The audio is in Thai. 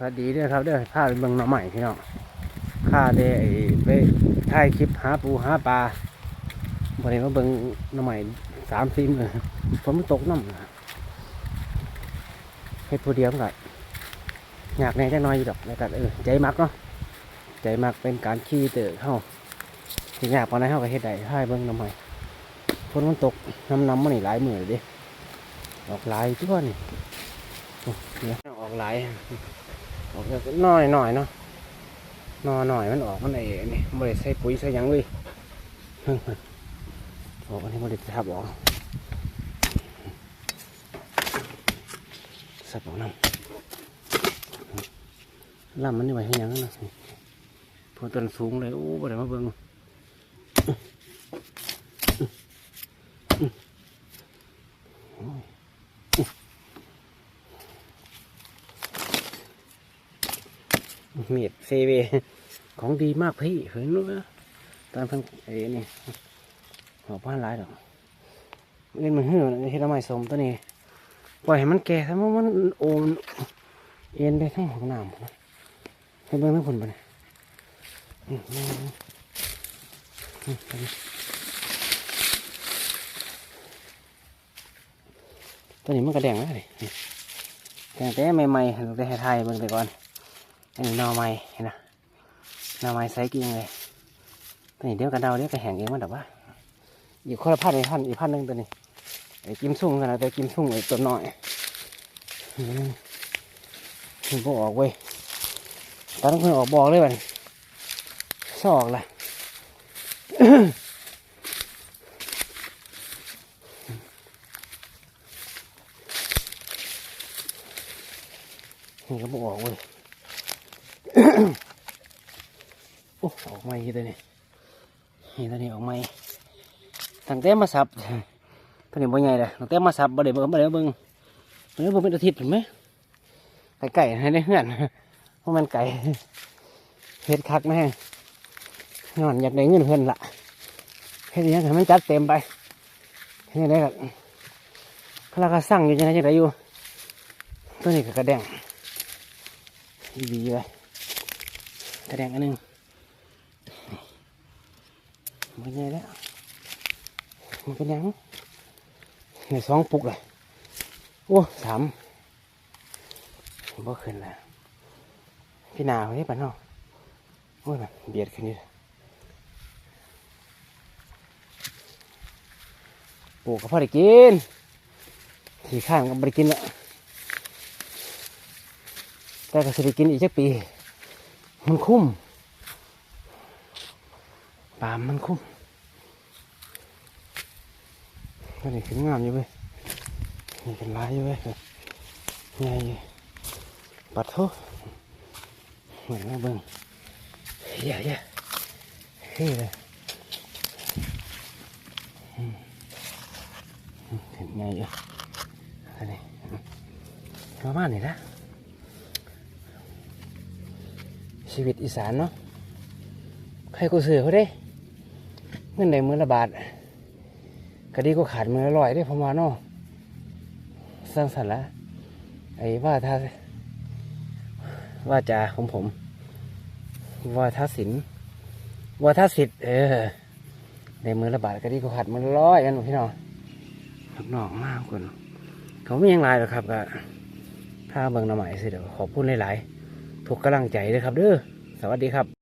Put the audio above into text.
สวัสดีด้วยครับเด้อพาไปเบิ่งหน้องใหม่พี่น้องข้าได้ไอ้ไปถ่ายคลิปหาปูหาปลาบริเวณมาเบิ่งหน้องใหม่สามสี่มือฝนตกน้ำนะเฮ็ดผู้เดียวกันอยากแน่จักหน้อยอยู่ดอกแล้วก็เออใจมักเนาะใจมักเป็นการขี่เตอเข้าสิยากปานใดเฮาก็เฮ็ดได้ถ่ายเบิ่งหน้องใหม่ฝนมันตกน้ำน้ำมันนี่หลายมือเลยดิออกหลายตัวนี่โอ้เนี่ยออกหลาย ออกน้อยหน่อยเนาะนอหน่อยมันออกมันไอ้นี่บริใส่ปุ๋ยใส่ยังเลยเพิ่งออกอันนี้บริทับออกสับออกน้ำลำมันนี่ไว้ให้ยังนะพอต้นสูงเลยโอ้บริมาเบิ่ง มีดเซเวของดีมากพี่เห็นรู้ไหมตอนเพิ่งไอ้นี่หัวป้านร้ายดอกเล่นมันเหื่อนเฮ็ดทำไมสมตัวนี้ปล่อยให้มันแก่ถ้ามันมันโอนเอ็นได้ทั้งของน้ำนะให้เบิ่งทั้งผลไปเลยตัวนี้มันกระแดงแล้วดิแดงแต่ใหม่ๆตั้งแต่ให้ไทยเบิ่งแต่ก่อน อันนี้หน่อไม้เห็นนะหน่อไม้ไซส์กิ่งเลยตัวนี้เดี๋ยวกันเดาเดี๋ยวก็แห้งเองมันแบบว่าอยู่คนละพันอีกพันอีกพันหนึ่งตัวนี้ไอ้กิมซุ่งกันนะแต่กิมซุ่งไอ้ตัวน้อยอืมมันก็ออกเว้ยตอนนั้นเพิ่งออกบอกเลยมันสอกละนี่ก็บอกออกเว้ย โอ้ออกไม่ตัวนี้นี่ตัวนี้ออกไม่ตั้งแต่มาสับตัวนี้บ่ใหญ่เลยตั้งแต่มาสับบ่ได้เบิ่งบ่ได้เบิ่งบ่ได้เบิ่งเป็นอาทิตย์เห็นไหมไก่ไก่ให้ได้เหือนเพราะมันไก่เฮ็ดคักแน่นอนอยากได้เงินเพื่อนละเฮ็ดอยังให้มันจัดเต็มไปเฮ็ดได้ก็พลังก็สั่งอยู่จังไดจังไดอยู่ตัวนี้ก็กระแดงดีเลย กระแดงอันหนึงมันไงแล้วมันเป็นยังในสองปุกเลยโอ้สามบ่ขึ้นแล้วพี่นาเฮ้ยปันเนาะโอ้ยแบบเบียดขึ้นนี่ปลูกก็พอได้กินที่ข้างก็บ่ได้กินละแต่ก็สิได้กินอีกจักปี มันคุ้มปามมันคุ้มก็นี่ขึ้นงามอยู่เว้ยนี่เป็นลายอยู่เว้ยใหญ่อยู่ปัดโทเหมือนมาเบิ่งเยเหี้ยเฮ้ยเลยเห็นไงอยู่อันนี้ประมาณนี้นะ ชีวิตอีสานเนาะใครกูซื้อเขาได้ เงินได้มือละบาทก็ดีก็ขาดมือละร้อยได้พอมาเนาะสร้างสรรค์ละไอ้ว่าท่าว่าจาของผม ว่าท่าศิลว่าท่าสิทธิ์เออได้มือละบาทก็ดีก็ขาดมือละร้อยกันหนูพี่น้องหนอกมากคนเขาไม่ยังไรหรอกครับก็ถ้าเบิ่งหน้าใหม่สิเดี๋ยวขอพูดหลายๆ ถูกกำลังใจเลยครับเด้อสวัสดีครับ